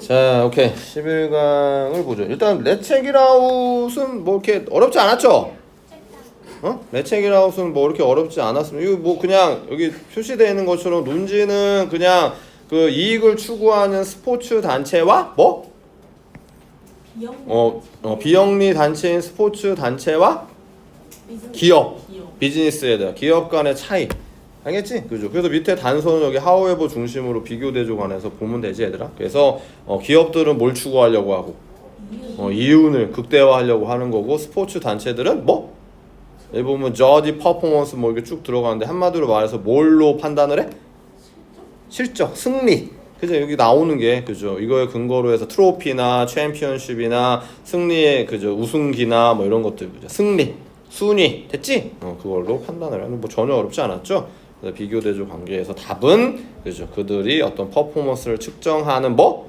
자, 오케이. 11강을 보죠. 일단 레체기라웃은 뭐 이렇게 어렵지 않았죠? 어? 레체기라웃은 뭐 이렇게 어렵지 않았습니다. 이거 뭐 그냥 여기 표시되어 있는 것처럼 논지는 그냥 그 이익을 추구하는 스포츠 단체와 뭐? 어, 어 비영리 단체인 스포츠 단체와. 기업 비즈니스에 대한 기업 간의 차이 알겠지? 그죠? 그래서 밑에 단서는 여기 하우에버 중심으로 비교 대조 관해서 보면 되지 얘들아 그래서 어, 기업들은 뭘 추구하려고 하고 어, 이윤을 극대화하려고 하는 거고 스포츠 단체들은 뭐? 여기 보면 저지 퍼포먼스 뭐 이렇게 쭉 들어가는데 한마디로 말해서 뭘로 판단을 해? 실적, 승리. 그죠? 여기 나오는 게 그죠? 이거에 근거로 해서 트로피나 챔피언십이나 승리의 그죠? 우승기나 뭐 이런 것들 그죠? 승리, 순위 됐지? 어, 그걸로 판단을 하는 뭐 전혀 어렵지 않았죠? 비교 대조 관계에서 답은 그죠? 그들이 어떤 퍼포먼스를 측정하는 뭐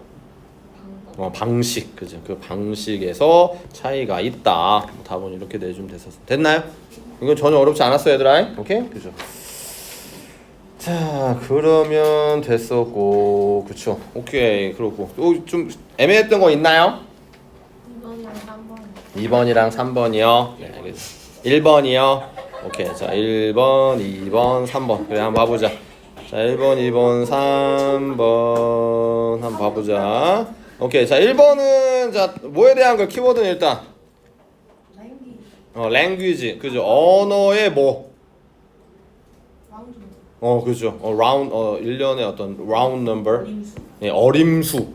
어, 방식 그죠? 그 방식에서 차이가 있다. 뭐 답은 이렇게 내주면 됐었어. 됐나요? 이건 전혀 어렵지 않았어 얘들아. 오케이? 그죠? 자 그러면 됐었고 그쵸 오케이 그렇고 또좀 애매했던 거 있나요? 이번이랑 3번 2번이랑 3번이요 네 알겠습니다 1번이요 오케이 자 1번 2번 3번. 그래 한번 봐보자. 자 1번 2번 3번. 한번 봐보자. 오케이 자 1번은 자 뭐에 대한 걸 키워드는 일단? 어 language. 그죠. 언어의 뭐? 어 그죠. 어 round 어 1년의 어떤 round 어림수 예, 어림수.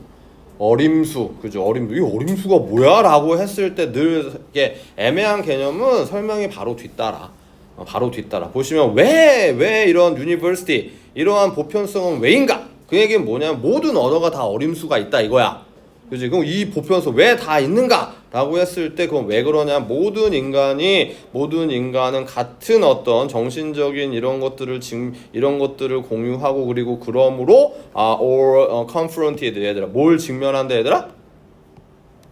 어림수. 그죠. 어림수. 이 어림수가 뭐야 라고 했을 때 늘 이게 애매한 개념은 설명이 바로 뒤따라. 어, 바로 뒤따라. 보시면 왜 왜 이런 유니버시티 이러한 보편성은 왜인가? 그 얘기는 뭐냐면 모든 언어가 다 어림수가 있다 이거야. 그지? 그럼 이 보편성 왜 다 있는가 라고 했을 때 그건 왜 그러냐? 모든 인간이 모든 인간은 같은 어떤 정신적인 이런 것들을 지금 이런 것들을 공유하고 그리고 그러므로 아 or 어, confronted 얘들아. 뭘 직면한다 얘들아?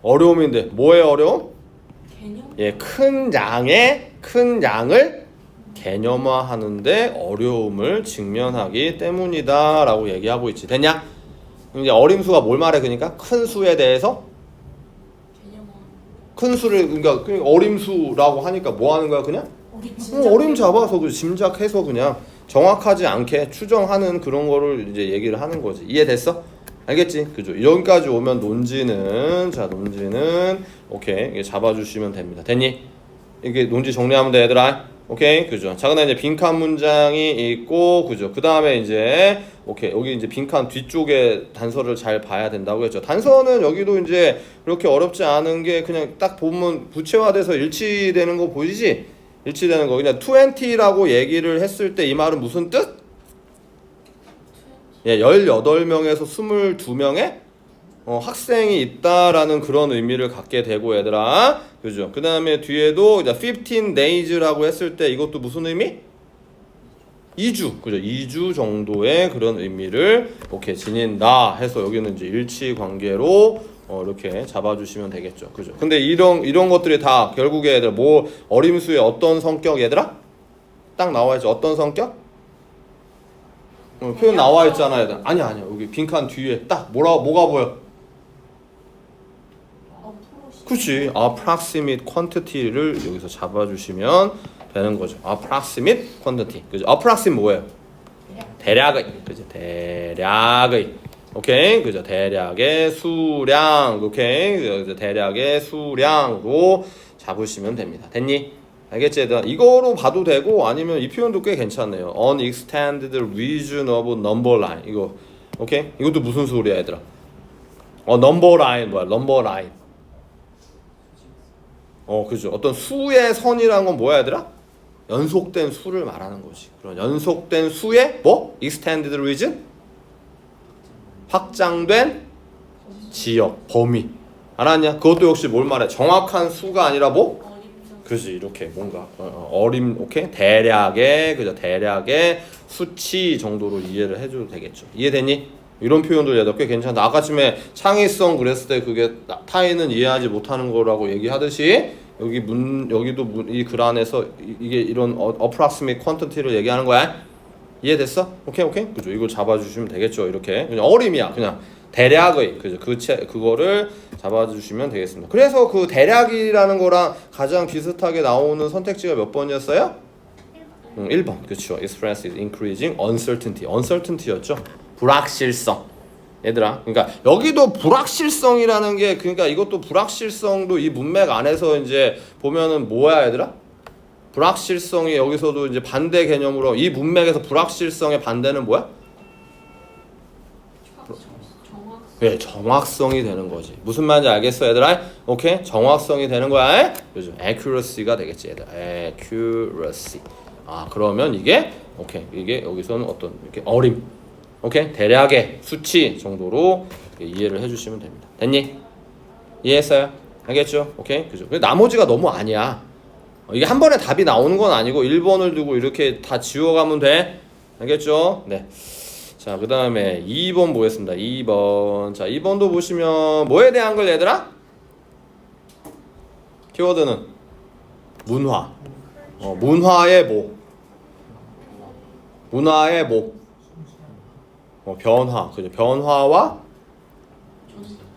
어려움인데. 뭐의 어려움? 개념? 예 큰 양의 큰 양을 개념화하는데 어려움을 직면하기 때문이다라고 얘기하고 있지. 됐냐? 이제 어림수가 뭘 말해 그러니까? 큰 수에 대해서? 큰 수를 그러니까 그냥 어림수라고 하니까 뭐 하는 거야 그냥? 어림 어, 어림 잡아서 그 짐작해서 그냥 정확하지 않게 추정하는 그런 거를 이제 얘기를 하는 거지. 이해됐어? 알겠지? 그죠? 여기까지 오면 논지는 자 논지는 오케이. 이게 잡아주시면 됩니다. 됐니? 이게 논지 정리하면 돼 얘들아 오케이 그죠? 자 그다음 이제 빈칸 문장이 있고 그죠? 그 다음에 이제 오케이 여기 이제 빈칸 뒤쪽에 단서를 잘 봐야 된다고 했죠 단서는 여기도 이제 그렇게 어렵지 않은 게 그냥 딱 보면 부채화돼서 일치되는 거 보이지? 일치되는 거 그냥 20라고 얘기를 했을 때 이 말은 무슨 뜻? 예, 18명에서 22명의 어, 학생이 있다라는 그런 의미를 갖게 되고 얘들아 그죠? 그 다음에 뒤에도 이제 15 days라고 했을 때 이것도 무슨 의미? 2주 그죠? 2주 정도의 그런 의미를 이렇게 지닌다 해서 여기는 이제 일치 관계로 어, 이렇게 잡아주시면 되겠죠 그죠? 근데 이런 이런 것들이 다 결국에 얘들아 뭐 어림수의 어떤 성격 얘들아? 딱 나와 있죠 어떤 성격? 어, 표현 나와 있잖아 얘들 아니야 아니야 여기 빈칸 뒤에 딱 뭐라 뭐가 보여? 그치 approximate quantity를 여기서 잡아주시면 되는 거죠. approximate quantity. 그죠? approximate 뭐예요? 대략의 그죠? 대략의. 오케이? 그죠? 대략의 수량. 오케이? 그죠? 대략의 수량으로 잡으시면 됩니다. 됐니? 알겠지 이거로 봐도 되고 아니면 이 표현도 꽤 괜찮네요. unextended region of number line. 이거. 오케이? 이것도 무슨 소리야 얘들아? 어 number line. 뭐야? number line 어, 그죠. 어떤 수의 선이라는 건 뭐야, 얘들아? 연속된 수를 말하는 거지. 그런 연속된 수의 뭐? extended region? 확장된 지역, 범위. 알았냐? 그것도 역시 뭘 말해? 정확한 수가 아니라 뭐? 그지 이렇게 뭔가 어, 어, 어림 오케이 대략의 그죠 대략의 수치 정도로 이해를 해줘도 되겠죠 이해됐니? 이런 표현도 얘도 꽤 괜찮다 아까 쯤에 창의성 그랬을 때 그게 나- 타인은 이해하지 못하는 거라고 얘기하듯이 여기 문 여기도 이글 안에서 이- 이게 이런 어, approximate quantity를 얘기하는 거야 이해됐어? 오케이 오케이 그죠 이걸 잡아주시면 되겠죠 이렇게 그냥 어림이야 그냥 대략의 그죠 그체 그거를 잡아주시면 되겠습니다. 그래서 그 대략이라는 거랑 가장 비슷하게 나오는 선택지가 몇 번이었어요? 음, 1번 그렇죠. Express is increasing uncertainty. uncertainty였죠. 불확실성. 얘들아, 그러니까 여기도 불확실성이라는 게 그러니까 이것도 불확실성도 이 문맥 안에서 이제 보면은 뭐야, 얘들아? 불확실성이 여기서도 이제 반대 개념으로 이 문맥에서 불확실성의 반대는 뭐야? 예, 정확성이 되는 거지. 무슨 말인지 알겠어, 얘들아? 오케이? 정확성이 되는 거야. 요즘 accuracy가 되겠지, 얘들아. accuracy. 아, 그러면 이게 오케이. 이게 여기서는 어떤 이렇게 어림. 오케이? 대략의 수치 정도로 이해를 해 주시면 됩니다. 됐니? 이해했어요? 알겠죠? 오케이? 그죠? 나머지가 너무 아니야. 어, 이게 한 번에 답이 나오는 건 아니고 1번을 두고 이렇게 다 지워가면 돼. 알겠죠? 네. 자, 그 다음에 2번 보겠습니다. 2번. 자, 2번도 보시면 뭐에 대한 걸 얘들아? 키워드는 문화. 어, 문화의 뭐? 문화의 뭐? 어, 변화. 그죠? 변화와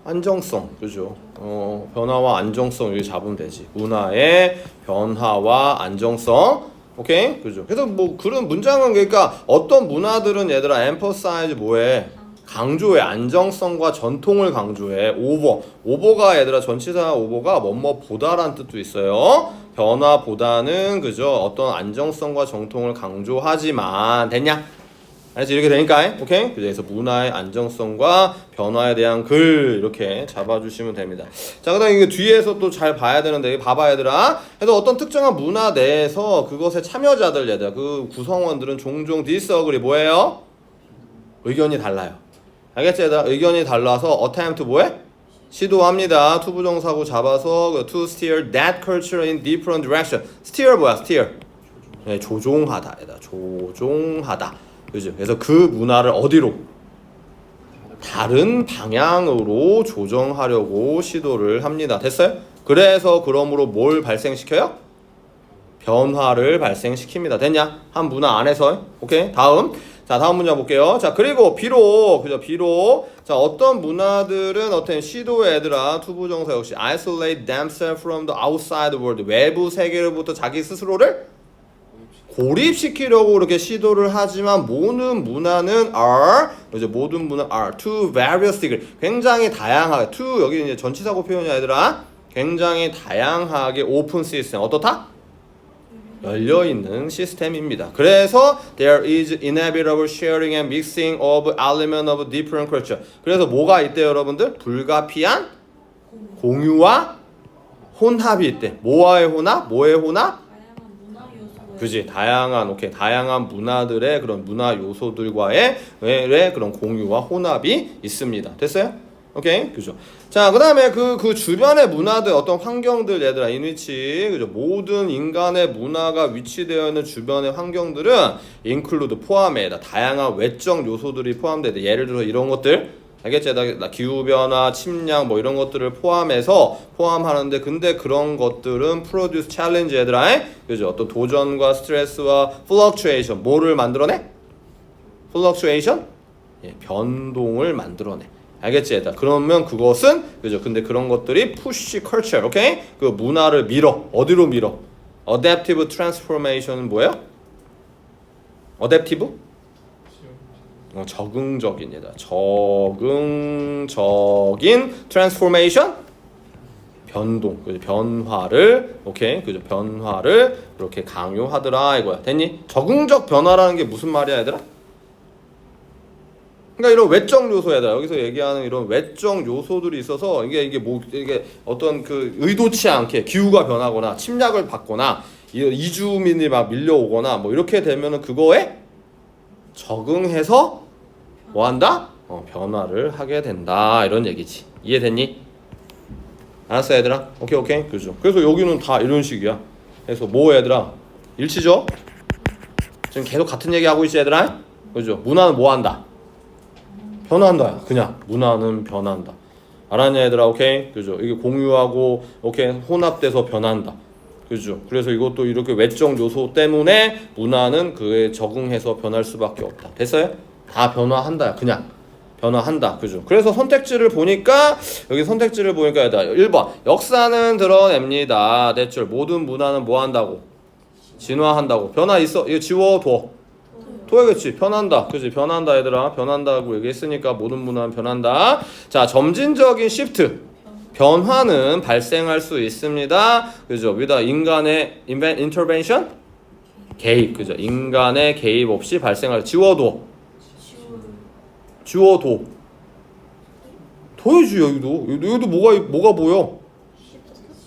안정성. 그죠? 어, 변화와 안정성 여기 잡으면 되지. 문화의 변화와 안정성. 오케이? 그죠? 그래서 뭐 그런 문장은 그러니까 어떤 문화들은 얘들아 emphasize 뭐해? 강조해 안정성과 전통을 강조해 오버 오버가 얘들아 전치사 오버가 뭐뭐보다란 뜻도 있어요 변화보다는 그죠 어떤 안정성과 정통을 강조하지만 됐냐 알지? 이렇게 되니까 오케이? 그래서 문화의 안정성과 변화에 대한 글 이렇게 잡아주시면 됩니다. 자 그다음 이게 뒤에서 또 잘 봐야 되는데 이거 봐봐 얘들아. 그래서 어떤 특정한 문화 내에서 그것의 참여자들 얘들아. 그 구성원들은 종종 디스어그리 뭐예요? 의견이 달라요. 알겠지 얘들아? 의견이 달라서 attempt 뭐해? 시도합니다. 투 부정사고 잡아서 그 to steer that culture in different direction. steer 뭐야 steer? 네, 조종하다 얘들아. 조종하다 그죠 그래서 그 문화를 어디로 다른 방향으로 조정하려고 시도를 합니다. 됐어요? 그래서 그러므로 뭘 발생시켜요? 변화를 발생시킵니다. 됐냐? 한 문화 안에서. 오케이. 다음. 자, 다음 문장 볼게요. 자, 그리고 비록 그죠? 비록 자, 어떤 문화들은 어떤 시도의 애들아 투부정사 역시 isolate themselves from the outside world 외부 세계로부터 자기 스스로를 고립시키려고 그렇게 시도를 하지만 모든 문화는 are 이제 모든 문화 are to various degree 굉장히 다양하게 to 여기 이제 전치사고 표현이야 얘들아 굉장히 다양하게 오픈 시스템 어떻다? 열려 있는 시스템입니다. 그래서 there is inevitable sharing and mixing of element of different culture. 그래서 뭐가 있대요, 여러분들? 불가피한 공유와 혼합이 있대. 뭐와의 혼합? 뭐의 혼합? 그지 다양한 오케이 다양한 문화들의 그런 문화 요소들과의 의 그런 공유와 혼합이 있습니다. 됐어요? 오케이 그죠. 자 그다음에 그그 주변의 문화들 어떤 환경들 얘들아 인위치 그죠 모든 인간의 문화가 위치되어 있는 주변의 환경들은 include 포함해다 다양한 외적 요소들이 포함되다. 예를 들어 이런 것들 알겠지? 기후변화, 침략 뭐 이런 것들을 포함해서 포함하는데 근데 그런 것들은 produce challenge 얘들아 에? 그죠? 어떤 도전과 스트레스와 fluctuation 뭐를 만들어내? fluctuation? 예, 변동을 만들어내 알겠지 얘들아 그러면 그것은 그죠? 근데 그런 것들이 push culture 오케이? 그 문화를 밀어 어디로 밀어? adaptive transformation은 뭐예요? adaptive? 어, 적응적인이다. 적응적인 트랜스포메이션 변동, 그죠? 변화를 오케이, 그죠? 변화를 이렇게 강요하더라 이거야. 됐니? 적응적 변화라는 게 무슨 말이야, 얘들아? 그러니까 이런 외적 요소 얘들아 여기서 얘기하는 이런 외적 요소들이 있어서 이게 이게 뭐 이게 어떤 그 의도치 않게 기후가 변하거나 침략을 받거나 이- 이주민이 막 밀려오거나 뭐 이렇게 되면은 그거에 적응해서 뭐 한다? 어, 변화를 하게 된다. 이런 얘기지. 이해됐니? 알았어 얘들아? 오케이 오케이. 그죠 그래서 여기는 다 이런 식이야. 그래서 뭐 얘들아? 일치죠? 지금 계속 같은 얘기 하고 있지 얘들아? 그죠? 문화는 뭐 한다? 변한다. 그냥. 문화는 변한다. 알았냐 얘들아? 오케이? 그죠? 이게 공유하고 오케이? 혼합돼서 변한다. 그죠? 그래서 이것도 이렇게 외적 요소 때문에 문화는 그에 적응해서 변할 수밖에 없다. 됐어요 다 변화한다 그냥 변화한다. 그죠? 그래서 선택지를 보니까 여기 선택지를 보니까 얘들아 1번 역사는 드러냅니다. 대출 모든 문화는 뭐 한다고? 진화한다고. 변화 있어. 이거 지워둬. 둬야겠지. 변한다. 그지? 변한다 얘들아. 변한다고 얘기했으니까 모든 문화는 변한다. 자, 점진적인 시프트. 변화는 발생할 수 있습니다. 그죠? 위다 인간의 인벤 인터벤션 개입. 그죠? 인간의 개입 없이 발생할 지워둬. 지울 지워둬. 둬야지 여기도. 여기도, 여기도 뭐가 뭐가 보여?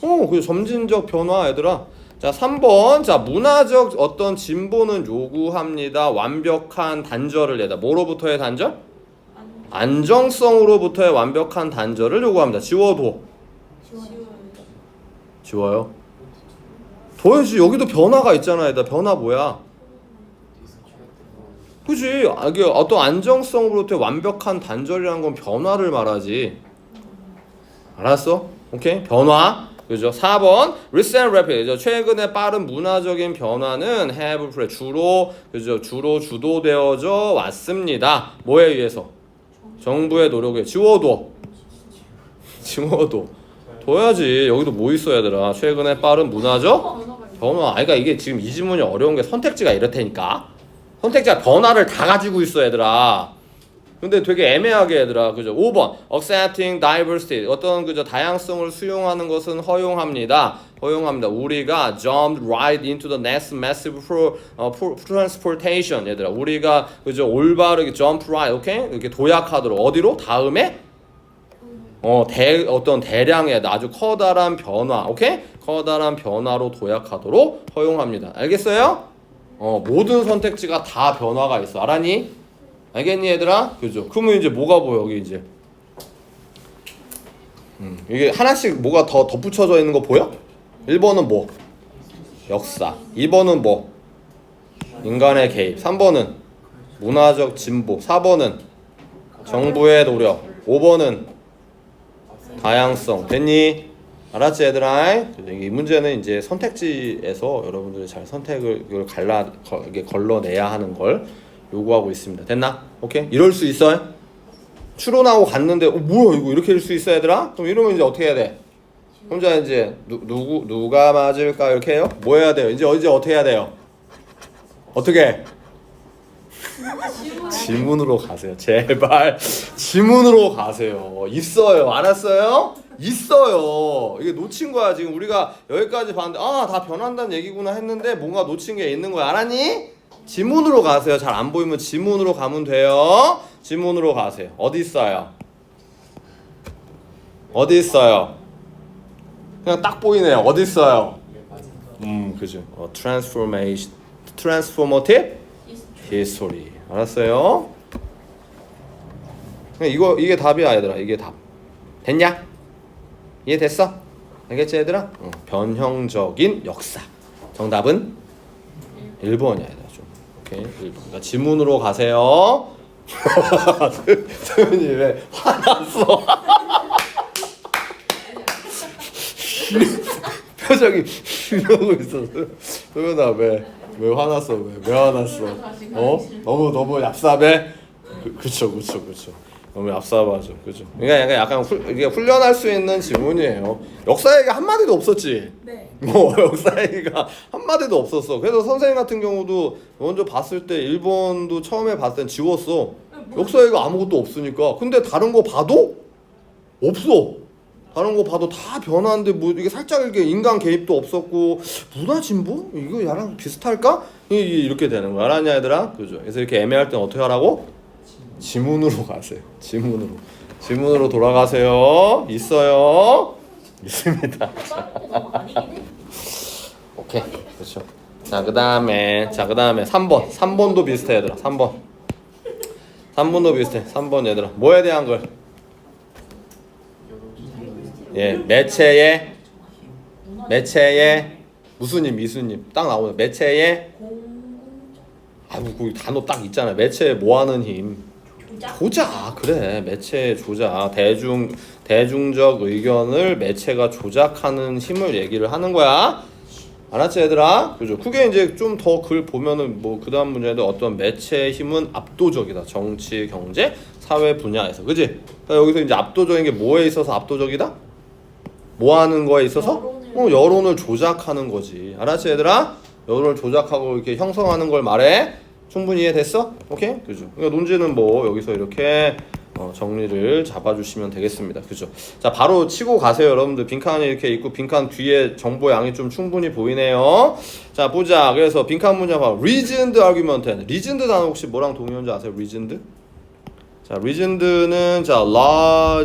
어, 그 점진적 변화 얘들아. 자, 3번. 자, 문화적 어떤 진보는 요구합니다. 완벽한 단절을 얘다. 뭐로부터의 단절? 안 안정성으로부터의 완벽한 단절을 요구합니다. 지워둬. 지워요. 둬야지. 여기도 변화가 있잖아. 얘다. 변화 뭐야? 그지? 아, 이게 어떤 안정성으로부터의 완벽한 단절이라는 건 변화를 말하지. 알았어? 오케이? 변화. 그죠? 4번 recent rapid. 그죠? 최근에 빠른 문화적인 변화는 have pre- 주로 그죠? 주로 주도되어져 왔습니다. 뭐에 의해서? 정부의 노력에 지워둬. 지워둬. 둬야지. 여기도 뭐 있어 얘들아. 최근에 빠른 문화적 있어. 변화. 그러니까 이게 지금 이 지문이 어려운 게 선택지가 이렇다니까. 선택지가 변화를 다 가지고 있어 얘들아. 근데 되게 애매하게 얘들아. 그죠? 5번. accepting diversity. 어떤 그저 다양성을 수용하는 것은 허용합니다. 허용합니다. 우리가 jumped right into the next massive pro, 어, pro- transportation. 얘들아. 우리가 그저 올바르게 jump right. 오케이? 이렇게 도약하도록 어디로? 다음에 어, 대, 어떤 대량의 아주 커다란 변화, 오케이? 커다란 변화로 도약하도록 허용합니다. 알겠어요? 어, 모든 선택지가 다 변화가 있어. 알았니? 알겠니, 얘들아? 그죠? 그러면 이제 뭐가 보여, 여기 이제? 음, 이게 하나씩 뭐가 더 덧붙여져 있는 거 보여? 1번은 뭐? 역사. 2번은 뭐? 인간의 개입. 3번은 문화적 진보. 4번은 정부의 노력. 5번은 다양성 됐니? 알았지 얘들아? 이 문제는 이제 선택지에서 여러분들이 잘 선택을 이걸 갈라 거, 이게 걸러내야 하는 걸 요구하고 있습니다. 됐나? 오케이? 이럴 수 있어요? 추론하고 갔는데 어, 뭐야 이거 이렇게 될수 있어 얘들아? 그럼 이러면 이제 어떻게 해야 돼? 혼자 이제 누, 누구 누가 맞을까 이렇게 해요? 뭐 해야 돼요? 이제 이제 어떻게 해야 돼요? 어떻게? 지울 지문으로 가세요. 제발 지문으로 가세요. 있어요. 알았어요? 있어요. 이게 놓친 거야. 지금 우리가 여기까지 봤는데 아, 다 변한다는 얘기구나 했는데 뭔가 놓친 게 있는 거야. 알았니? 지문으로 가세요. 잘 안 보이면 지문으로 가면 돼요. 지문으로 가세요. 어디 있어요? 어디 있어요? 그냥 딱 보이네요. 어디 있어요? 음, 그죠. 어, transformation, transformative history. 알았어요? 이거 이게 답이야, 얘들아. 이게 답. 됐냐? 이해됐어? 알겠지, 얘들아? 어, 변형적인 역사. 정답은 1번이야, 얘들아. 좀. 오케이. 1번. 그러니까 지문으로 가세요. 소연이 왜 화났어? 표정이 이러고 있었어. 소연아 왜? 왜 화났어? 왜? 왜 화났어? 어? 너무 너무 얍삽해? 그, 그쵸 그쵸 그쵸. 너무 얍삽하죠. 그죠? 그러니까 약간 약간 훌, 이게 훈련할 수 있는 지문이에요. 역사 얘기 한 마디도 없었지. 네. 뭐 역사 얘기가 한 마디도 없었어. 그래서 선생님 같은 경우도 먼저 봤을 때 일본도 처음에 봤을 땐 지웠어. 역사 얘기가 아무것도 없으니까. 근데 다른 거 봐도 없어. 다른 거 봐도 다 변화인데 뭐 이게 살짝 이게 인간 개입도 없었고 문화 진보 이거 야랑 비슷할까? 이렇게 되는 거야. 알았냐 얘들아? 그죠? 그래서 이렇게 애매할 땐 어떻게 하라고? 지문으로 가세요. 지문으로. 지문으로 돌아가세요. 있어요. 있습니다. 오케이. 그렇죠. 자, 그다음에 자, 그다음에 3번. 3번도 비슷해 얘들아. 3번. 3번도 비슷해. 3번 얘들아. 뭐에 대한 걸? 예, 매체의 매체의 무수님 미수님 딱 나오네. 매체의 아우 그 단어 딱 있잖아. 매체에 뭐 하는 힘. 조작. 조작 그래 매체 조작 대중 대중적 의견을 매체가 조작하는 힘을 얘기를 하는 거야 알았지 얘들아 그죠 그게 이제 좀 더 글 보면은 뭐 그 다음 문제인데 어떤 매체의 힘은 압도적이다 정치 경제 사회 분야에서 그지? 여기서 이제 압도적인 게 뭐에 있어서 압도적이다? 뭐 하는 거에 있어서? 여론을- 어, 여론을 조작하는 거지. 알았지 얘들아? 여론을 조작하고 이렇게 형성하는 걸 말해. 충분히 이해됐어? 오케이? 그죠? 그러니까 논지는 뭐 여기서 이렇게 어, 정리를 잡아주시면 되겠습니다. 그죠? 자, 바로 치고 가세요, 여러분들. 빈칸이 이렇게 있고 빈칸 뒤에 정보 양이 좀 충분히 보이네요. 자, 보자. 그래서 빈칸 문장 봐. reasoned argument. reasoned 단어 혹시 뭐랑 동의어인지 아세요? reasoned? 자, reasoned는 자,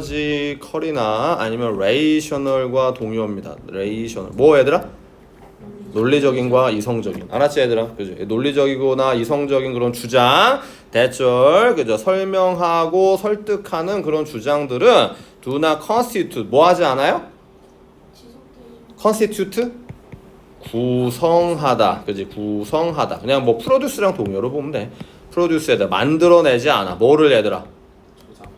logical이나 아니면 rational과 동의어입니다. rational. 뭐 얘들아? 논리적인과 이성적인. 알았지 얘들아? 그죠? 논리적이거나 이성적인 그런 주장, 대절, 그죠? 설명하고 설득하는 그런 주장들은 do not constitute 뭐 하지 않아요? constitute 구성하다. 그지? 구성하다. 그냥 뭐 produce랑 동의어로 보면 돼. produce에다 만들어내지 않아. 뭐를 얘들아?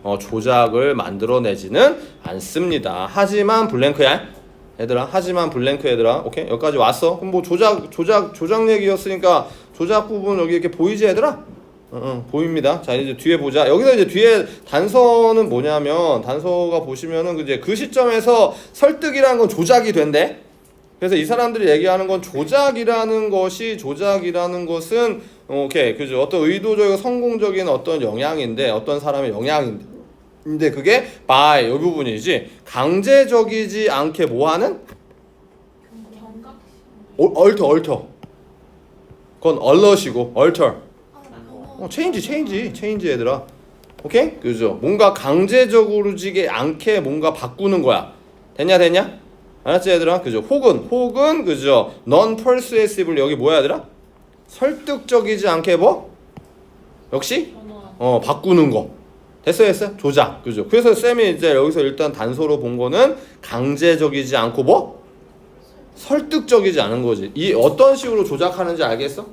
어, 조작을 만들어내지는 않습니다. 하지만 블랭크야. 얘들아, 하지만 블랭크 얘들아, 오케이 여기까지 왔어. 그럼 뭐 조작, 조작, 조작 얘기였으니까 조작 부분 여기 이렇게 보이지 얘들아? 응, 응, 보입니다. 자 이제 뒤에 보자. 여기서 이제 뒤에 단서는 뭐냐면 단서가 보시면은 이제 그 시점에서 설득이라는 건 조작이 된대. 그래서 이 사람들이 얘기하는 건 조작이라는 것이 조작이라는 것은 오케이 그죠 어떤 의도적이고 성공적인 어떤 영향인데 어떤 사람의 영향인데 근데 그게 by 이 부분이지 강제적이지 않게 뭐하는? 어, 얼터 얼터 그건 얼럿이고 얼터 어, 체인지 체인지 체인지 얘들아. 오케이? 그죠? 뭔가 강제적으로 지게 않게 뭔가 바꾸는 거야. 됐냐 됐냐? 알았지 얘들아? 그죠? 혹은 혹은 그죠? non persuasive 여기 뭐야 얘들아? 설득적이지 않게 뭐? 역시? 어 바꾸는 거 됐어 됐어 조작. 그죠. 그래서 쌤이 이제 여기서 일단 단서로 본 거는 강제적이지 않고 뭐? 설득적이지 않은 거지. 이 어떤 식으로 조작하는지 알겠어?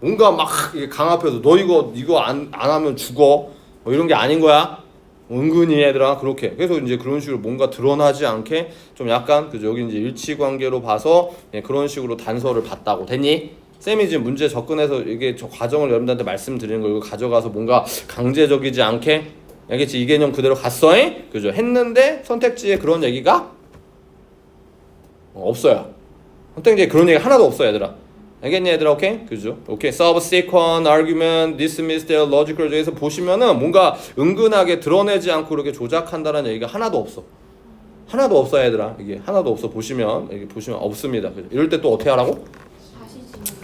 뭔가 막 강 앞에서 너 이거 이거 안, 안 하면 죽어. 뭐 이런 게 아닌 거야. 은근히 얘들아. 그렇게. 그래서 이제 그런 식으로 뭔가 드러나지 않게 좀 약간 그죠. 여기 이제 일치관계로 봐서 예, 그런 식으로 단서를 봤다고. 됐니? 쌤이 지금 문제 접근해서 이게 저 과정을 여러분들한테 말씀드리는 거 이거 가져가서 뭔가 강제적이지 않게? 알겠지? 이 개념 그대로 갔어잉? 그죠? 했는데 선택지에 그런 얘기가 어, 없어요. 선택지에 그런 얘기 하나도 없어 얘들아. 알겠니 얘들아? 오케이? 그죠? 오케이. subsequent argument dismiss their logical 중에서 보시면은 뭔가 은근하게 드러내지 않고 이렇게 조작한다는 얘기가 하나도 없어. 하나도 없어 얘들아. 이게 하나도 없어 보시면 이게 보시면 없습니다. 그죠? 이럴 때 또 어떻게 하라고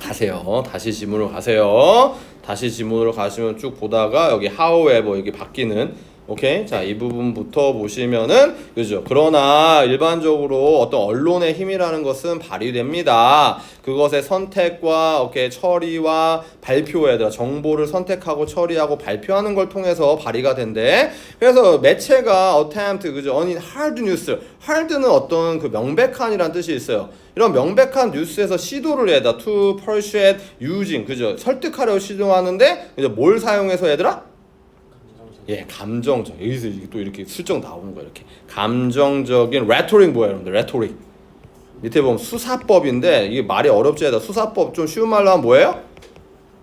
가세요. 다시 지문으로 가세요. 다시 지문으로 가시면 쭉 보다가 여기 however 여기 바뀌는 오케이? 자 이 부분부터 보시면은 그죠? 그러나 일반적으로 어떤 언론의 힘이라는 것은 발휘됩니다. 그것의 선택과 오케이 처리와 발표에 대한 정보를 선택하고 처리하고 발표하는 걸 통해서 발휘가 된대. 그래서 매체가 attempt 그죠? 아니 hard news hard는 어떤 그 명백한이란 뜻이 있어요. 이런 명백한 뉴스에서 시도를 해다 to persuade using 그죠? 설득하려고 시도하는데 이제 뭘 사용해서 얘들아 예, 감정적. 여기서 또 이렇게 슬쩍 나오는 거야, 이렇게. 감정적인 레토릭 뭐야, 여러분들? 레토릭. 밑에 보면 수사법인데 이게 말이 어렵지 않다. 수사법 좀 쉬운 말로 하면 뭐예요?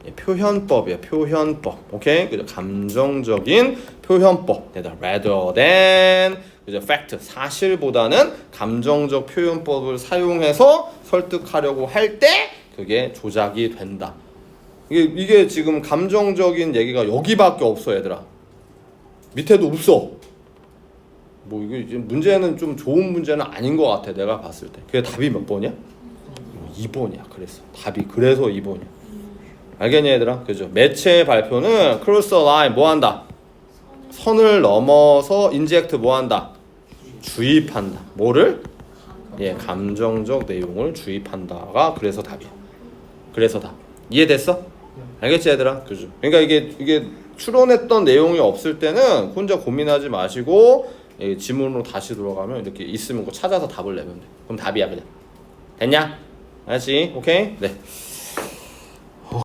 예, 표현법이야, 표현법. 오케이? 그죠? 감정적인 표현법. 얘들 rather than 그죠? fact. 사실보다는 감정적 표현법을 사용해서 설득하려고 할 때 그게 조작이 된다. 이게 이게 지금 감정적인 얘기가 여기밖에 없어, 얘들아. 밑에도 없어. 뭐 이게 이제 문제는 좀 좋은 문제는 아닌 것 같아 내가 봤을 때. 그게 답이 몇 번이야? 2번이야. 그래서 답이 그래서 2번이야. 알겠니 얘들아? 그죠? 매체의 발표는 크로스 라인 뭐 한다? 선을 넘어서 인젝트 뭐 한다? 주입한다. 뭐를? 예, 감정적 내용을 주입한다가 그래서 답이야. 그래서 답. 이해됐어? 알겠지 얘들아? 그죠? 그러니까 이게 이게 추론했던 내용이 없을 때는 혼자 고민하지 마시고 예, 지문으로 다시 돌아가면 이렇게 있으면 그거 찾아서 답을 내면 돼. 그럼 답이야 그냥. 됐냐? 알았지? 오케이? 네.